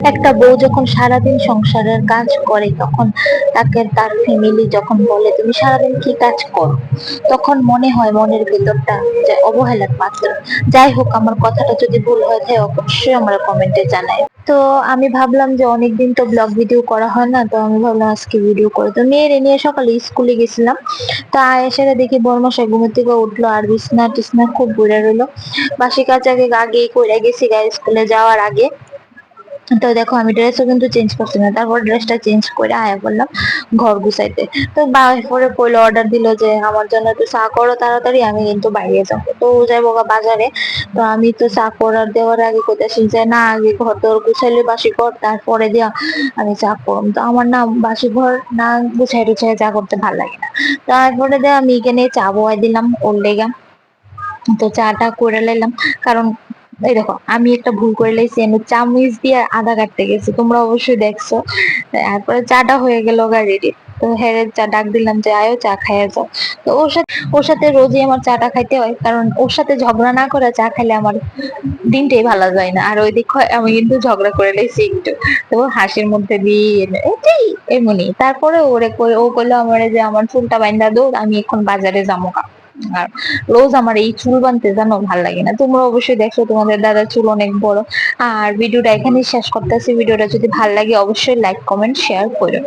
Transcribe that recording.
একটা বউ যখন সারাদিন সংসারের কাজ করে, তখন তাকে তার ফ্যামিলি যখন বলে, তুমি সারাদিন কি কাজ করো? তখন মনে হয় মনের ভেতরটা যে অবহেলার পাত্র। যাই হোক, আমার কথাটা যদি ভুল হয়ে থাকে, অবশ্যই আমরা কমেন্টে জানাই তো আমি ভাবলাম যে অনেকদিন তো ব্লগ ভিডিও করা হয় না, তো আমি ভাবলাম আজকে ভিডিও করে। তো মেয়ের নিয়ে সকালে স্কুলে গেছিলাম। তা এসে দেখি বর্মশাই ঘুমের থেকে উঠল আর বিছনা টিসনা খুব ঘুরে রইল। বাসি কাজ আগে আগেই করে গেছি গা স্কুলে যাওয়ার আগে। তো দেখো আমি ড্রেসও কিন্তু চেঞ্জ করছি না, তারপর ড্রেসটা চেঞ্জ করে আয়া বললাম ঘর গুছাইতে। তো পরে পড়ল অর্ডার দিল যে আমার জন্য একটু চা করো তাড়াতাড়ি, আমি কিন্তু বাইরে যাব। তো ও যাইবো গা বাজারে, তো আমি তো চা করার দেওয়ার আগে কোথায় যে, না, আগে ঘর দর গুছাইলে বাসি ঘর তারপরে দিয়া আমি চা করম। তো আমার না বাসি ঘর না গুছাই টুছাই চা করতে ভালো লাগে না। তারপরে দিয়ে আমি এখানে চা বয়াই দিলাম ওর লেগা। তো চাটা করে নিলাম কারণ এই দেখো, আমি একটা ভুল করে লাইছি আমি চামচ দিয়ে আদা কাটতে গেছি, তোমরা অবশ্যই দেখছ। তারপরে চাটা হয়ে গেল রেডি তো হেরে চা, ডাক দিলাম যে আয়ো চা খাইয়া যাও। তো ওর সাথে ওর সাথে রোজই আমার চাটা খাইতে হয়, কারণ ওর সাথে ঝগড়া না করে চা খাইলে আমার দিনটাই ভালো যায় না। আর ওই দিক আমি কিন্তু ঝগড়া করে লাইছি একটু। তো হাসির মধ্যে দিয়ে এটাই এমনি তারপরে ওরে ও কইলো আমার যে আমার চুলটা বাইন্দা দো, আমি এখন বাজারে যাব আর রোজ আমার এই চুল বানতে জানো ভালো লাগে না। তোমরা অবশ্যই দেখছ তোমাদের দাদার চুল অনেক বড়। আর ভিডিওটা এখানেই শেষ করতেছি। ভিডিওটা যদি ভালো লাগে, অবশ্যই লাইক কমেন্ট শেয়ার করো।